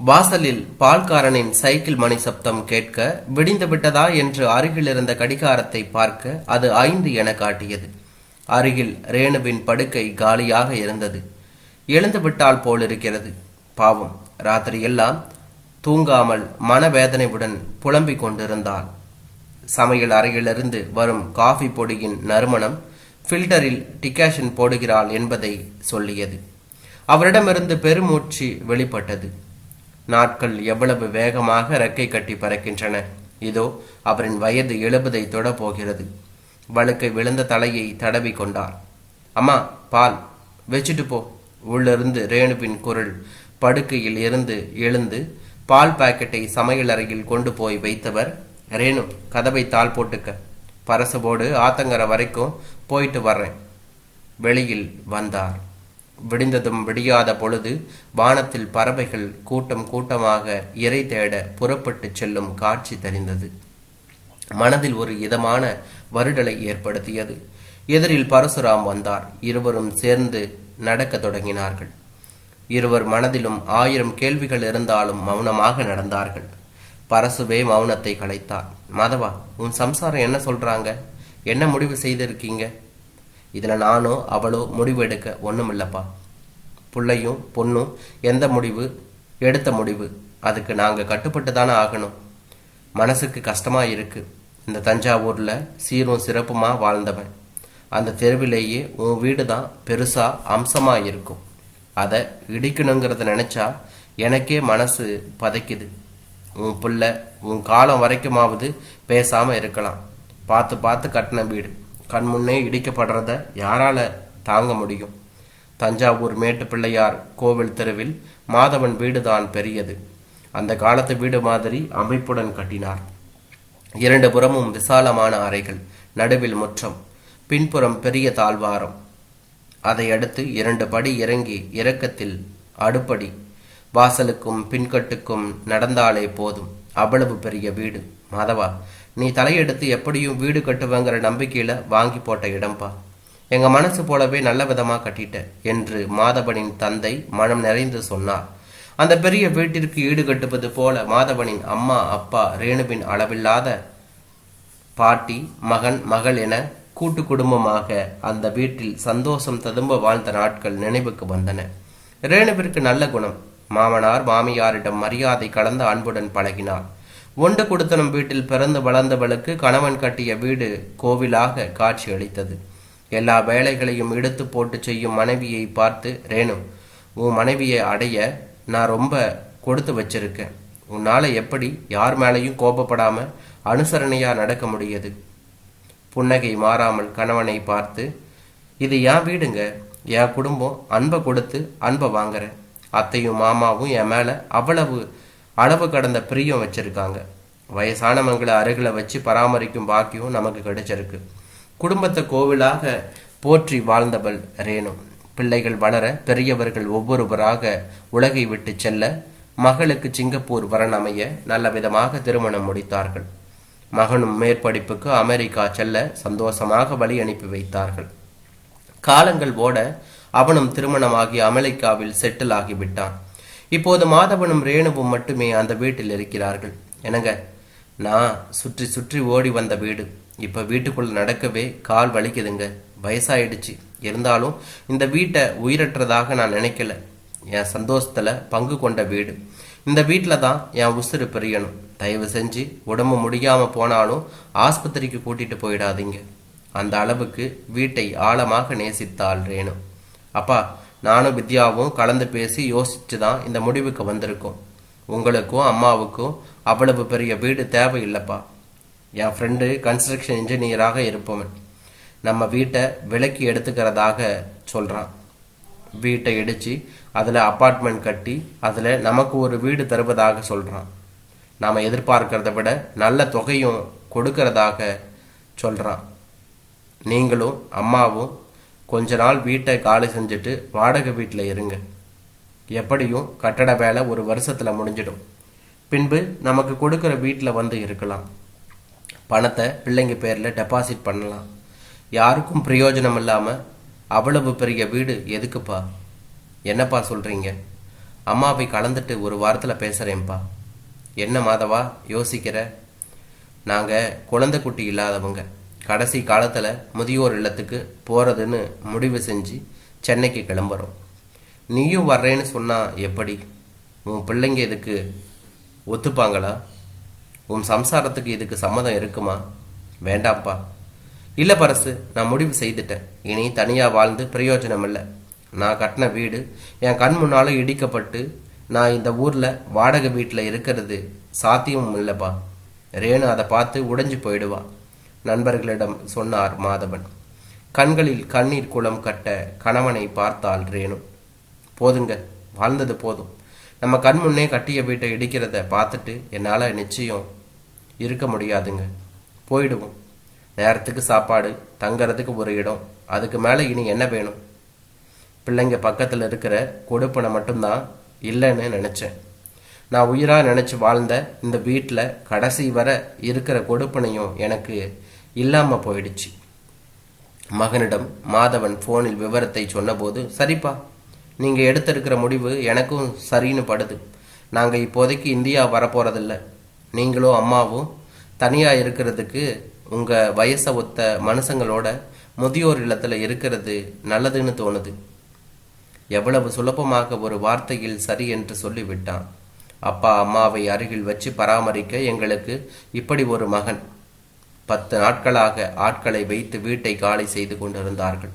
வாசலில் பால்காரனின் சைக்கிள் மணி சப்தம் கேட்க விடிந்து விட்டதா? என்று அருகில் இருந்த கடிகாரத்தை பார்க்க அது ஐந்து என காட்டியது. அருகில் ரேணுவின் படுக்கை காலியாக இருந்தது. எழுந்து விட்டால் போலிருக்கிறது. பாவம் ராத்திரியெல்லாம் தூங்காமல் மனவேதனையுடன் புலம்பிக் கொண்டிருந்தாள். சமையல் அறையிலிருந்து வரும் காஃபி பொடியின் நறுமணம் ஃபில்டரில் டிகாஷன் போடுகிறாள் என்பதை சொல்லியது. அவரிடமிருந்து பெருமூச்சு வெளிப்பட்டது. நாட்கள் எவ்வளவு வேகமாக ரெக்கை கட்டி பறக்கின்றன. இதோ அவரின் வயது எழுபதை தொட போகிறது வழுக்கை விழுந்த தலையை தடவி கொண்டார். அம்மா பால். வச்சுட்டு போ. உள்ளிருந்து ரேணுவின் குரல் படுக்கையில் இருந்து எழுந்து பால் பாக்கெட்டை சமையலறையில் கொண்டு போய் வைத்தவர் ரேணு கதவை தாள் போட்டுக்க. பரசபோடு ஆத்தங்கரை வரைக்கும் போயிட்டு வர்றேன். வெளியில் வந்தார். விடிந்ததும் விடியாத பொழுது வானத்தில் பறவைகள் கூட்டம் கூட்டமாக இறை தேட புறப்பட்டு செல்லும் காட்சி தெரிந்தது. மனதில் ஒரு இதமான வருடலை ஏற்படுத்தியது. எதிரில் பரசுராம் வந்தார். இருவரும் சேர்ந்து நடக்கத் தொடங்கினார்கள். இருவர் மனதிலும் ஆயிரம் கேள்விகள் இருந்தாலும் மௌனமாக நடந்தார்கள். பரசுவே மௌனத்தை கலைத்தார். மாதவா உன் சம்சாரம் என்ன சொல்றாங்க? என்ன முடிவு செய்திருக்கீங்க? இதில் நானோ அவளோ முடிவு எடுக்க ஒன்றும் இல்லைப்பா பிள்ளையும் பொண்ணும் எந்த முடிவு? எடுத்த முடிவு. அதுக்கு நாங்கள் கட்டுப்பட்டு தானே ஆகணும். மனசுக்கு கஷ்டமாக இருக்குது இந்த தஞ்சாவூரில் சீரும் சிறப்புமாக வாழ்ந்தவன். அந்த தெருவிலேயே உன் வீடு தான் பெருசாக அம்சமாக இருக்கும். அதை இடிக்கணுங்கிறத நினச்சா எனக்கே மனசு பதைக்குது. உன் பிள்ளை உன் காலம் வரைக்குமாவது பேசாமல் இருக்கலாம். பார்த்து பார்த்து கட்டின வீடு. கண் முன்னே இடிக்கப்படுறத யாரால தாங்க முடியும்? தஞ்சாவூர் மேட்டு பிள்ளையார் கோவில் தெருவில் மாதவன் வீடுதான் பெரியது. அந்த காலத்து வீடு மாதிரி அமைப்புடன் கட்டினார். இரண்டு புறமும் விசாலமான அறைகள் நடுவில் முற்றம் பின்புறம் பெரிய தாழ்வாரம். அதை அடுத்து இரண்டு படி இறங்கி இறக்கத்தில் அடுப்படி. வாசலுக்கும் பின்கட்டுக்கும் நடந்தாலே போதும். அவ்வளவு பெரிய வீடு மாதவா நீ தலையெடுத்து எப்படியும் வீடு கட்டுவேங்கிற நம்பிக்கையில வாங்கி போட்ட இடம்பா. எங்க மனசு போலவே நல்ல விதமா கட்டிட்ட என்று மாதவனின் தந்தை மனம் நிறைந்து சொன்னார். அந்த பெரிய வீட்டிற்கு ஈடு கட்டுவது போல மாதவனின் அம்மா அப்பா ரேணுவின் அளவில்லாத பாட்டி மகன் மகள் என கூட்டு குடும்பமாக அந்த வீட்டில் சந்தோஷம் ததும்ப வாழ்ந்த நாட்கள் நினைவுக்கு வந்தன. ரேணுவிற்கு நல்ல குணம். மாமனார் மாமியாரிடம் மரியாதை கலந்த அன்புடன் பழகினார். ஒன்று கொடுத்தனும் வீட்டில் பிறந்து வளர்ந்தவளுக்கு கணவன் கட்டிய வீடு கோவிலாக காட்சி அளித்தது. எல்லா வேலைகளையும் எடுத்து போட்டு செய்யும் மனைவியை பார்த்து ரேணு உன் மனைவியை அடைய நான் ரொம்ப கொடுத்து வச்சிருக்கேன். உன்னால எப்படி யார் மேலையும் கோபப்படாம அனுசரணையா நடக்க முடியுது? புன்னகை மாறாமல் கணவனை பார்த்து இது என் வீடுங்க. என் குடும்பம் அன்பை கொடுத்து அன்பை வாங்குறேன். அத்தையும் மாமாவும் என் மேல அவ்வளவு அளவு கடந்த பிரியம் வச்சிருக்காங்க. வயசானவங்களை அருகில் வச்சு பராமரிக்கும் பாக்கியம் நமக்கு கிடைச்சிருக்கு. குடும்பத்தை கோவிலாக போற்றி வாழ்ந்தவள் ரேணு. பிள்ளைகள் வளர பெரியவர்கள் ஒவ்வொருவராக உலகை விட்டு செல்ல மகளுக்கு சிங்கப்பூர் வரன் அமைய நல்ல விதமாக திருமணம் முடித்தார்கள். மகனும் மேற்படிப்புக்கு அமெரிக்கா செல்ல சந்தோஷமாக வழி அனுப்பி வைத்தார்கள். காலங்கள் ஓட அவனும் திருமணமாகி அமெரிக்காவில் செட்டில் ஆகிவிட்டான். இப்போது மாதவனும் ரேணுவும் மட்டுமே அந்த வீட்டில் இருக்கிறார்கள். என்னங்க? நான் சுற்றி சுற்றி ஓடி வந்த வீடு. இப்போ வீட்டுக்குள்ளே நடக்கவே கால் வலிக்குதுங்க. வயசாயிடுச்சு. இருந்தாலும் இந்த வீட்டை உயிரற்றதாக நான் நினைக்கல. என் சந்தோஷத்தில் பங்கு கொண்ட வீடு. இந்த வீட்டில் தான் என் உசுறு பிரியணும். தயவு செஞ்சு உடம்பு முடியாமல் போனாலும் ஆஸ்பத்திரிக்கு கூட்டிகிட்டு போயிடாதீங்க. அந்த அளவுக்கு வீட்டை ஆழமாக நேசித்தாள் ரேணு. அப்பா நானும் வித்யாவும் கலந்து பேசி யோசிச்சு தான் இந்த முடிவுக்கு வந்திருக்கோம். உங்களுக்கும் அம்மாவுக்கும் அவ்வளவு பெரிய வீடு தேவையில்லைப்பா. என் ஃப்ரெண்டு கன்ஸ்ட்ரக்ஷன் இன்ஜினியராக இருப்பவன். நம்ம வீட்டை விலக்கி எடுத்துக்கிறதாக சொல்கிறான் வீட்டை இடித்து அதில் அப்பார்ட்மெண்ட் கட்டி அதில் நமக்கு ஒரு வீடு தருவதாக சொல்கிறான் நாம் எதிர்பார்க்கிறத விட நல்ல தொகையும் கொடுக்கறதாக சொல்கிறான் நீங்களும் அம்மாவும் கொஞ்ச நாள் வீட்டை காலி செஞ்சுட்டு வாடகை வீட்டில் இருங்க. எப்படியும் கட்டட வேலை ஒரு வருஷத்தில் முடிஞ்சிடும். பின்பு நமக்கு கொடுக்குற வீட்டில் வந்து இருக்கலாம். பணத்தை பிள்ளைங்க பேரில் டெபாசிட் பண்ணலாம். யாருக்கும் பிரயோஜனம் இல்லாமல் அவ்வளவு பெரிய வீடு எதுக்குப்பா? என்னப்பா சொல்கிறீங்க அம்மாவை கலந்துட்டு ஒரு வாரத்தில் பேசுகிறேன்ப்பா என்ன மாதவா யோசிக்கிற? நாங்கள் குழந்தை குட்டி இல்லாதவங்க. கடைசி காலத்தில் முதியோர் இல்லத்துக்கு போகிறதுன்னு முடிவு செஞ்சு சென்னைக்கு கிளம்புறோம். நீயும் வர்றேன்னு சொன்னால் எப்படி? உன் பிள்ளைங்க இதுக்கு ஒத்துப்பாங்களா? உன் சம்சாரத்துக்கு இதுக்கு சம்மதம் இருக்குமா? வேண்டாம்ப்பா. இல்லை பரசு நான் முடிவு செய்துட்டேன். இனி தனியாக வாழ்ந்து பிரயோஜனம் இல்லை. நான் கட்டின வீடு என் கண் முன்னால் இடிக்கப்பட்டு நான் இந்த ஊரில் வாடகை வீட்டில் இருக்கிறது சாத்தியமும் இல்லைப்பா. ரேணு அதை பார்த்து உடைஞ்சு போயிடுவான் நண்பர்களிடம் சொன்னார் மாதவன். கண்களில் கண்ணீர் குளம் கட்ட கணவனை பார்த்தால் ரேணு. போதுங்க வாழ்ந்தது போதும். நம்ம கண் முன்னே கட்டிய வீட்டை இடிக்கிறத பார்த்துட்டு என்னால் நிச்சயம் இருக்க முடியாதுங்க. போயிடுவோம். நேரத்துக்கு சாப்பாடு தங்கறதுக்கு ஒரு இடம். அதுக்கு மேலே இனி என்ன வேணும்? பிள்ளைங்க பக்கத்தில் இருக்கிற கொடுப்பனை மட்டும்தான் இல்லைன்னு நினச்சேன். நான் உயிராக நினச்சி வாழ்ந்த இந்த வீட்டில் கடைசி வரை இருக்கிற கொடுப்பனையும் எனக்கு இல்லாமல் போயிடுச்சு. மகனிடம் மாதவன் ஃபோனில் விவரத்தை சொன்னபோது சரிப்பா நீங்கள் எடுத்திருக்கிற முடிவு எனக்கும் சரின்னு படுது. நாங்கள் இப்போதைக்கு இந்தியா வரப்போகிறதில்ல நீங்களும் அம்மாவும் தனியாக இருக்கிறதுக்கு உங்கள் வயசை ஒத்த மனுஷங்களோட முதியோர் இல்லத்தில் இருக்கிறது நல்லதுன்னு தோணுது. எவ்வளவு சுலபமாக ஒரு வார்த்தையில் சரி என்று சொல்லிவிட்டான். அப்பா அம்மாவை அருகில் வச்சு பராமரிக்க எங்களுக்கு இப்படி ஒரு மகன் பத்து நாட்களாக ஆட்களை வைத்து வீட்டை காலி செய்து கொண்டிருந்தார்கள்.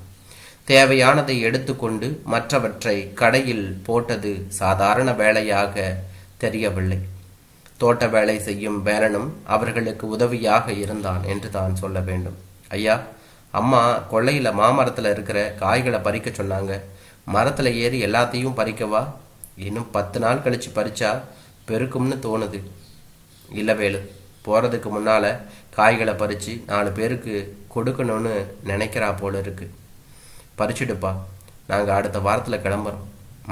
தேவையானதை எடுத்துக்கொண்டு மற்றவற்றை கடையில் போட்டது சாதாரண வேலையாக தெரியவில்லை. தோட்ட வேலை செய்யும் வேலனும் அவர்களுக்கு உதவியாக இருந்தான் என்று தான் சொல்ல வேண்டும். ஐயா அம்மா கொள்ளையில் மாமரத்தில் இருக்கிற காய்களை பறிக்க சொன்னாங்க. மரத்தில் ஏறி எல்லாத்தையும் பறிக்கவா? இன்னும் பத்து நாள் கழிச்சு பறிச்சா பெருக்கும்னு தோணுது. இல்லை வேலு போகிறதுக்கு முன்னால் காய்களை பறித்து நாலு பேருக்கு கொடுக்கணும்னு நினைக்கிறா போல இருக்கு. பறிச்சுடுப்பா நாங்கள் அடுத்த வாரத்தில் கிளம்புறோம்.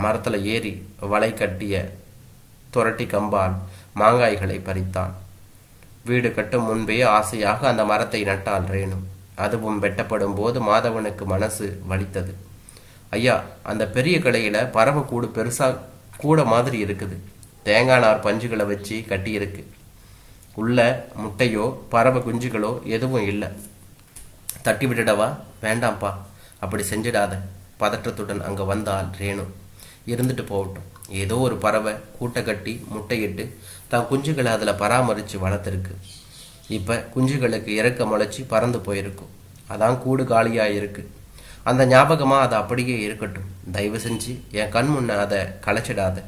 மரத்தில் ஏறி வலை கட்டிய துரட்டி கம்பால் மாங்காய்களை பறித்தான். வீடு கட்டும் முன்பே ஆசையாக அந்த மரத்தை நட்டால் ரேணு. அதுவும் வெட்டப்படும் போது மாதவனுக்கு மனசு வலித்தது. ஐயா அந்த பெரிய கடையில் பறவை கூடு பெருசாக கூட மாதிரி இருக்குது. தேங்காய் நார் பஞ்சுகளை வச்சு கட்டியிருக்கு. உள்ள முட்டையோ பறவை குஞ்சுகளோ எதுவும் இல்லை. தட்டி விட்டுடவா? வேண்டாம்ப்பா. அப்படி செஞ்சிடாத. பதற்றத்துடன் அங்கே வந்தால் ரேணு. இருந்துட்டு போகட்டும். ஏதோ ஒரு பறவை கூட்டை கட்டி முட்டையிட்டு தான் குஞ்சுகளை அதில் பராமரித்து வளர்த்துருக்கு. இப்போ குஞ்சுகளுக்கு இறக்க முளைச்சி பறந்து போயிருக்கும் அதான் கூடு காலியாக இருக்குது அந்த ஞாபகமாக அது அப்படியே இருக்கட்டும். தயவு செஞ்சு என் கண் முன்ன அதை களைச்சிடாத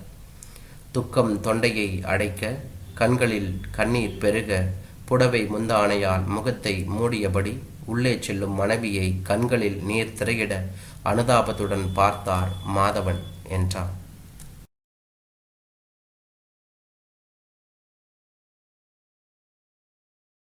துக்கம் தொண்டையை அடைக்க கண்களில் கண்ணீர் பெருக புடவை முந்தானையால் முகத்தை மூடியபடி உள்ளே செல்லும் மனைவியை கண்களில் நீர் திரையிட அனுதாபத்துடன் பார்த்தார் மாதவன் என்றான்.